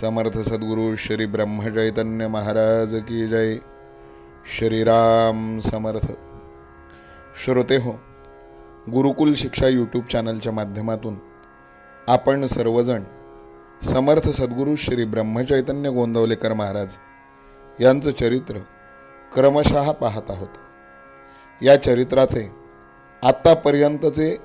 समर्थ सद्गुरु श्री ब्रह्मचैतन्य महाराज की जय। श्रीराम समर्थ। श्रोते हो गुरुकुल शिक्षा यूट्यूब चॅनलच्या माध्यमातून आपण सर्वजण समर्थ सद्गुरू श्री ब्रह्मचैतन्य गोंदवलेकर महाराज यांचं चरित्र क्रमशः पाहत आहोत. या चरित्राचे आत्तापर्यंतचे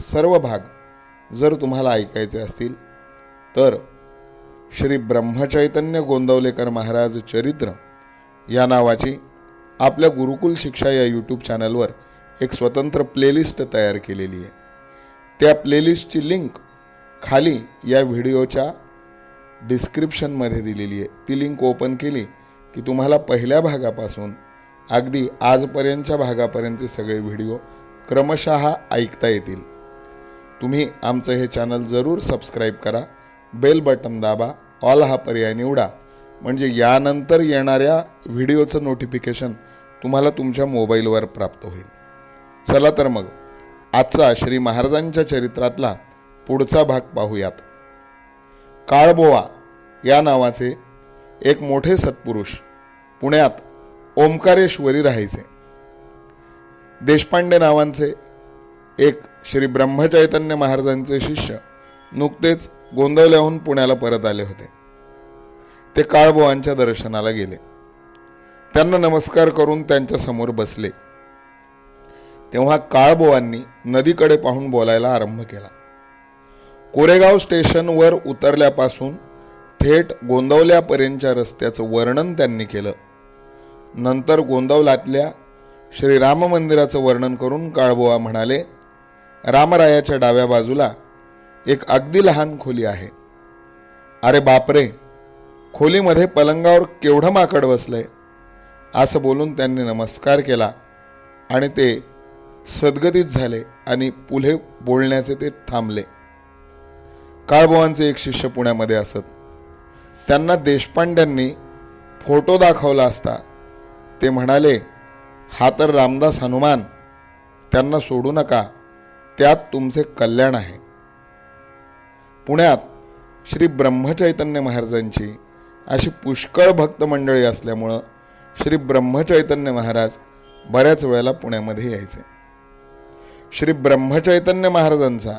सर्व भाग जर तुम्हाला ऐकायचे असतील तर श्री ब्रह्मचैतन्य गोंदवलेकर महाराज चरित्र या नावाची आपल्या गुरुकुल शिक्षा या यूट्यूब चॅनलवर एक स्वतंत्र प्लेलिस्ट तयार केलेली आहे. त्या प्लेलिस्टची लिंक खाली या व्हिडिओच्या डिस्क्रिप्शनमध्ये दिलेली आहे. ती लिंक ओपन केली की तुम्हाला पहिल्या भागापासून अगदी आजपर्यंतच्या भागापर्यंतचे सगळे व्हिडिओ क्रमशः ऐकता येतील. तुम्ही आमचं हे चॅनल जरूर सबस्क्राईब करा. बेल बटन दाबा ऑल हा पर्याय निवडा. म्हणजे यानंतर येणाऱ्या व्हिडिओचं नोटिफिकेशन तुम्हाला तुमच्या मोबाईलवर प्राप्त होईल. चला तर मग आजचा श्री महाराजांच्या चरित्रातला पुढचा भाग पाहूयात. काळबोवा या नावाचे एक मोठे सत्पुरुष पुण्यात ओंकारेश्वरी राहायचे. देशपांडे नावांचे एक श्री ब्रह्मचैतन्य महाराजांचे शिष्य नुकतेच गोंदवल्याहून पुण्याला परत आले होते. ते काळबोवांच्या दर्शनाला गेले. त्यांना नमस्कार करून त्यांच्यासमोर बसले. तेव्हा काळबोवांनी नदीकडे पाहून बोलायला आरंभ केला. कोरेगाव स्टेशनवर उतरल्यापासून थेट गोंदवल्यापर्यंतच्या रस्त्याचं वर्णन त्यांनी केलं. नंतर गोंदवलातल्या श्रीराम मंदिराचं वर्णन करून काळबोवा म्हणाले रामरायाच्या डाव्या बाजूला एक अगदी लहान खोली आहे. अरे बापरे खोलीमध्ये पलंगावर केवढं माकड बसलंय? असं बोलून त्यांनी नमस्कार केला आणि ते सद्गतीत झाले आणि पुढे बोलण्याचे ते थांबले. काळबोवांचे एक शिष्य पुण्यामध्ये असत. त्यांना देशपांड्यांनी फोटो दाखवला असता. ते म्हणाले हा तर रामदास हनुमान त्यांना सोडू नका. त्यात तुमचे कल्याण आहे. पुण्यात श्री ब्रह्मचैतन्य महाराजांची अशी पुष्कळ भक्त मंडळी असल्यामुळं श्री ब्रह्मचैतन्य महाराज बऱ्याच वेळेला पुण्यामध्ये यायचे. श्री ब्रह्मचैतन्य महाराजांचा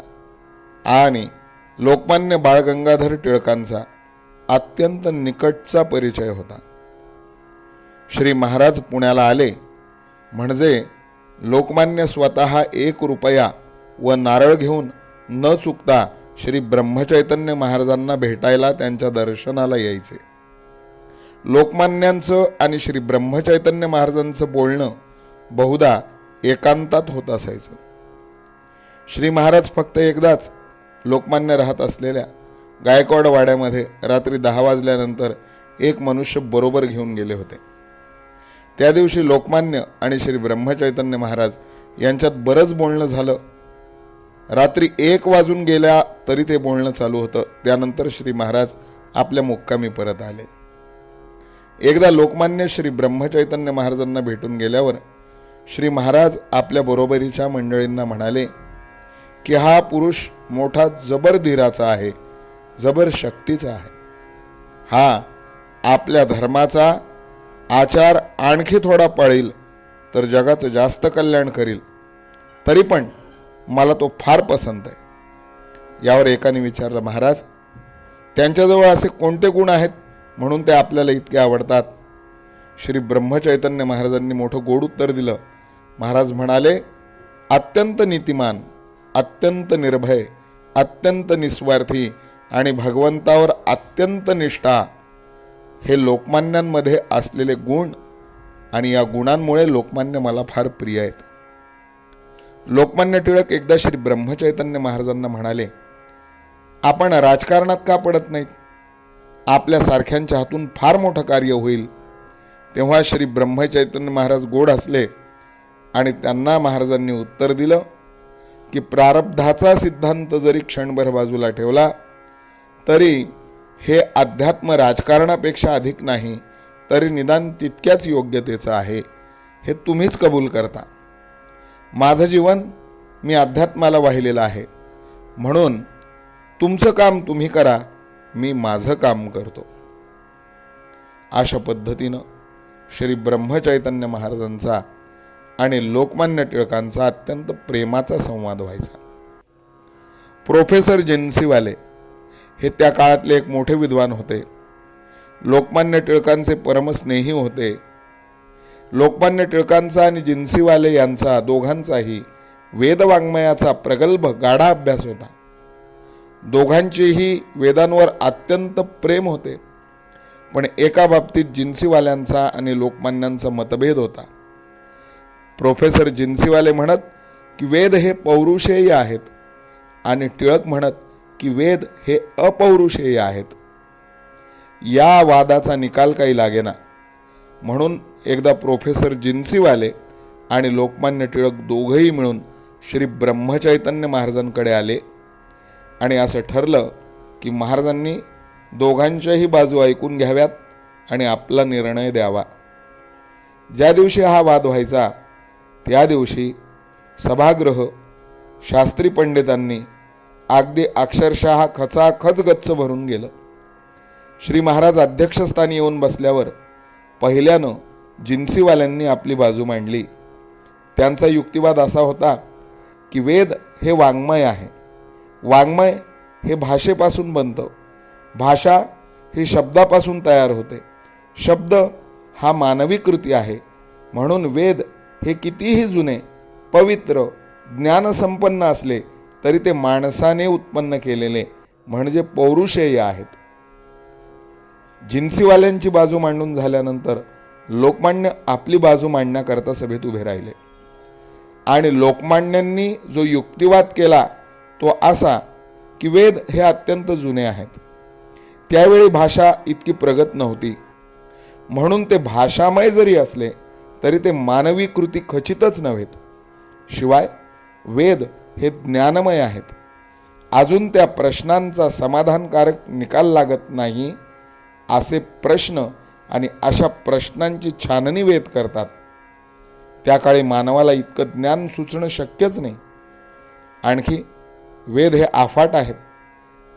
आणि लोकमान्य बाळ गंगाधर टिळकांचा अत्यंत निकटचा परिचय होता. श्री महाराज पुण्याला आले म्हणजे लोकमान्य स्वतः एक रुपया व नारळ घेऊन न चुकता श्री ब्रह्मचैतन्य महाराजांना भेटायला त्यांच्या दर्शनाला यायचे. लोकमान्यांचं आणि श्री ब्रह्मचैतन्य महाराजांचं बोलणं बहुधा एकांतात होत असायचं. श्री महाराज फक्त एकदाच लोकमान्य राहत असलेल्या गायकवाड वाड्यामध्ये रात्री दहा वाजल्यानंतर एक मनुष्य बरोबर घेऊन गेले होते. त्या दिवशी लोकमान्य आणि श्री ब्रह्मचैतन्य महाराज यांच्यात बरंच बोलणं झालं. रात्री एक वाजून गेल्या तरी ते बोलणं चालू होतं. त्यानंतर श्री महाराज आपल्या मुक्कामी परत आले. एकदा लोकमान्य श्री ब्रह्मचैतन्य महाराजांना भेटून गेल्यावर श्री महाराज आपल्या बरोबरीच्या मंडळींना म्हणाले की हा पुरुष मोठा जबरधीराचा आहे जबर शक्तीचा आहे. हा आपल्या धर्माचा आचार आणखी थोडा पाळील तर जगाचं जास्त कल्याण करील. तरी पण मला तो फार पसंत आहे. यावर एकाने विचारलं महाराज त्यांच्याजवळ असे कोणते गुण आहेत? म्हणून ते आपल्याला इतके आवडतात. श्री ब्रह्मचैतन्य महाराजांनी मोठं गोड उत्तर दिलं. महाराज म्हणाले अत्यंत नीतिमान अत्यंत निर्भय अत्यंत निस्वार्थी आणि भगवंतावर अत्यंत निष्ठा हे लोकमान्यांमध्ये असलेले गुण आणि या गुणांमुळे लोकमान्य मला फार प्रिय आहेत. लोकमान्य टिळक एकदा श्री ब्रह्मचैतन्य महाराजांना म्हणाले आपण राजकारणात का पडत नाहीत? आपल्यासारख्यांच्या हातून फार मोठं कार्य होईल. तेव्हा श्री ब्रह्मचैतन्य महाराज गोड हसले आणि त्यांना महाराजांनी उत्तर दिलं की प्रारब्धाचा सिद्धांत जरी क्षणभर बाजूला ठेवला तरी हे अध्यात्म राजकारणापेक्षा अधिक नाही तरी निदान तितक्याच योग्यतेचं आहे. हे तुम्हीच कबूल करता. माझं जीवन मी अध्यात्माला वाहिलेलं आहे. म्हणून तुमचं काम तुम्ही करा मी माझं काम करतो. अशा पद्धतीनं श्री ब्रह्मचैतन्य महाराजांचा आणि लोकमान्य टिळकांचा अत्यंत प्रेमाचा संवाद व्हायचा. प्रोफेसर जेन्सीवाले हे त्या काळातले एक मोठे विद्वान होते. लोकमान्य टिळकांचे परमस्नेही होते. लोकमान्य टिळकांचा आणि जिन्सीवाले यांचा दोघांचाही वेदवाङ्मयाचा प्रगल्भ गाढा अभ्यास होता. दोघांचेही वेदांवर अत्यंत प्रेम होते. पण एका बाबतीत जिन्सीवाल्यांचा आणि लोकमान्यांचा मतभेद होता. प्रोफेसर जिन्सीवाले म्हणत की वेद हे पौरुषेय आहेत आणि टिळक म्हणत की वेद हे अपौरुषेय आहेत. या वादाचा निकाल काही लागेना. म्हणून एकदा प्रोफेसर जिन्सीवाले आणि लोकमान्य टिळक दोघंही मिळून श्री ब्रह्मचैतन्य महाराजांकडे आले. आणि असं ठरलं की महाराजांनी दोघांच्याही बाजू ऐकून घ्याव्यात आणि आपला निर्णय द्यावा. ज्या दिवशी हा वाद व्हायचा त्या दिवशी सभागृह शास्त्री पंडितांनी अगदी अक्षरशः खचाखच गच्च भरून गेलं. श्री महाराज अध्यक्षस्थानी येऊन बसल्यावर पहिल्यानं जिन्सीवाल्यांनी आपली बाजू मांडली. त्यांचा युक्तिवाद असा होता की वेद हे वाङ्मय आहे. वाङ्मय हे भाषेपासून बनतं. भाषा ही शब्दापासून तयार होते. शब्द हा मानवी कृती आहे. म्हणून वेद हे कितीही जुने पवित्र ज्ञानसंपन्न असले तरी ते माणसाने उत्पन्न केलेले म्हणजे पौरुषेय आहेत. जिन्सीवाल्यांची बाजू मांडून झाल्यानंतर लोकमान्य आपली बाजू मांडण्याकरता सभेत उभे राहिले. आणि लोकमान्यांनी जो युक्तिवाद केला तो असा की वेद हे अत्यंत जुने आहेत. त्यावेळी भाषा इतकी प्रगत नव्हती. म्हणून ते भाषामय जरी असले तरी ते मानवी कृती खचितच नव्हेत. शिवाय वेद हे ज्ञानमय आहेत. अजून त्या प्रश्नांचा समाधानकारक निकाल लागत नाही असे प्रश्न आणि अशा प्रश्नांची छाननी वेध करतात. त्या काळी मानवाला इतकं ज्ञान सुचणं शक्यच नाही. आणखी वेद हे आफाट आहेत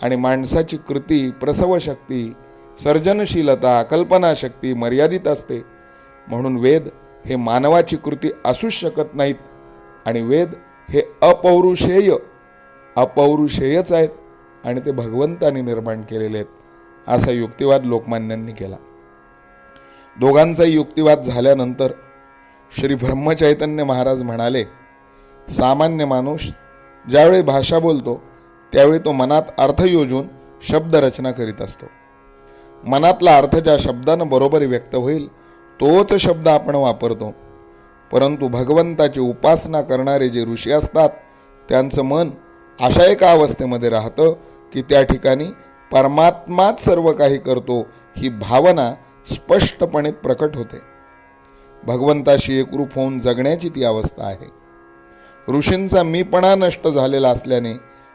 आणि माणसाची कृती प्रसवशक्ती सर्जनशीलता कल्पनाशक्ती मर्यादित असते. म्हणून वेद हे मानवाची कृती असूच शकत नाहीत आणि वेद हे अपौरुषेय अपौरुषेयच आहेत आणि ते भगवंताने निर्माण केलेले आहेत. असा युक्तिवाद लोकमान्यांनी केला. दोघांचा युक्तिवाद झाल्यानंतर श्री ब्रह्मचैतन्य महाराज म्हणाले सामान्य माणूस ज्यावेळी भाषा बोलतो त्यावेळी तो मनात अर्थ योजून शब्दरचना करीत असतो. मनातला अर्थ ज्या शब्दानं बरोबर व्यक्त होईल तोच शब्द आपण वापरतो. परंतु भगवंताची उपासना करणारे जे ऋषी असतात त्यांचं मन अशा एका अवस्थेमध्ये राहतं की त्या ठिकाणी परमात्माच सर्व काही करतो ही भावना स्पष्टपणे प्रकट होते. भगवंताशी एकरूप होऊन जगण्याची ती अवस्था आहे. ऋषींचा मीपणा नष्ट झालेला असल्याने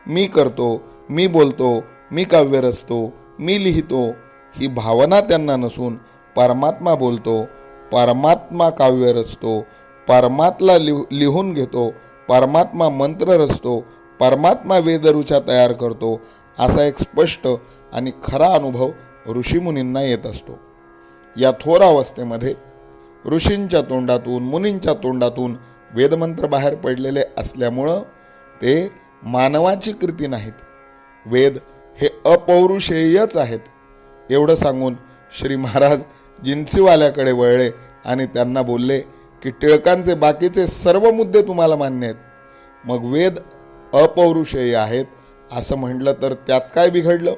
मी करतो मी बोलतो मी काव्य रचतो मी लिहितो ही भावना त्यांना नसून परमात्मा बोलतो परमात्मा काव्य रचतो परमात्मा लिह लिहून घेतो परमात्मा मंत्र रचतो परमात्मा वेदरुचा तयार करतो असा एक स्पष्ट आणि खरा अनुभव ऋषीमुनींना येत असतो. या थोर अवस्थेमध्ये ऋषींच्या तोंडातून मुनींच्या तोंडातून वेदमंत्र बाहेर पडलेले असल्यामुळं ते मानवाची कृती नाहीत. वेद हे अपौरुषेयच आहेत. एवढं सांगून श्री महाराज जिन्सीवाल्याकडे वळले आणि त्यांना बोलले की टिळकांचे बाकीचे सर्व मुद्दे तुम्हाला मान्य आहेत. मग वेद अपौरुषेय आहेत असं म्हटलं तर त्यात काय बिघडलं?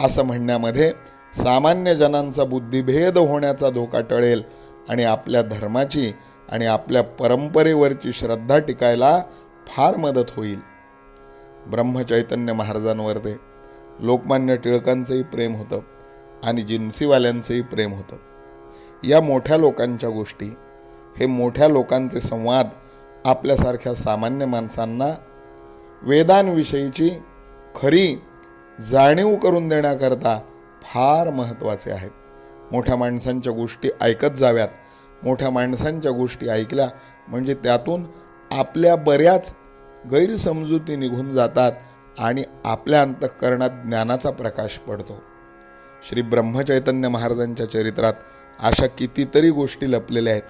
असं म्हणण्यामध्ये सामान्य जनांचा बुद्धिभेद होण्याचा धोका टळेल आणि आपल्या धर्माची आणि आपल्या परंपरेवरची श्रद्धा टिकायला फार मदत होईल. ब्रह्मचैतन्य महाराजांवर ते लोकमान्य टिळकांचंही प्रेम होतं आणि जिन्सीवाल्यांचंही प्रेम होतं. या मोठ्या लोकांच्या गोष्टी हे मोठ्या लोकांचे संवाद आपल्यासारख्या सामान्य माणसांना वेदांविषयीची खरी जाणीव करून देण्याकरता फार महत्त्वाचे आहेत. मोठ्या माणसांच्या गोष्टी ऐकत जाव्यात. मोठ्या माणसांच्या गोष्टी ऐकल्या म्हणजे त्यातून आपल्या बऱ्याच गैरसमजुती निघून जातात आणि आपल्या अंतःकरणात ज्ञानाचा प्रकाश पडतो. श्री ब्रह्मचैतन्य महाराजांच्या चरित्रात अशा कितीतरी गोष्टी लपलेल्या आहेत.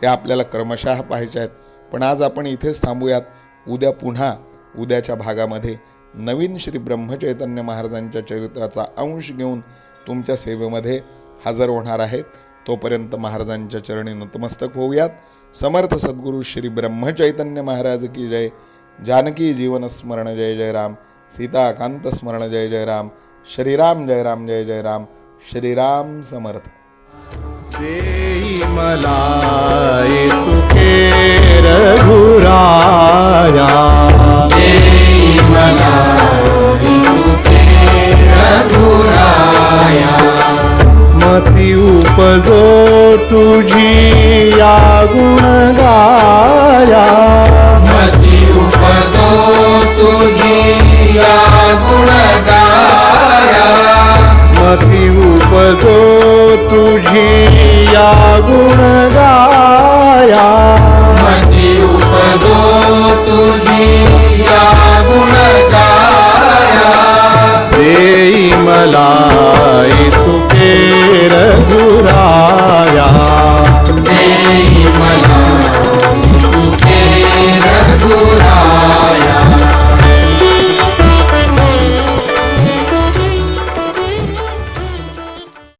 त्या आपल्याला क्रमशः पाहायच्या आहेत. पण आज आपण इथेच थांबूयात. उद्या पुन्हा उद्याच्या भागामध्ये नवीन श्री ब्रह्मचैतन्य महाराजांच्या चरित्राचा अंश घेऊन तुमच्या सेवेमध्ये हजर होणार आहे. तोपर्यंत महाराजांच्या चरणी नतमस्तक होऊयात. समर्थ सद्गुरू श्री ब्रह्मचैतन्य महाराज की जय. जानकी जीवन स्मरण जय जय राम. सीताकांत स्मरण जय जय राम. श्रीराम जय राम जय जय राम. श्रीराम समर्थ. देई मला तुके रघुराया मती उपजो तुझी या गुण गाया मती उपजो तुझी या गुण गाया मती उपजो तुझी या गुणगाया. मती उपजो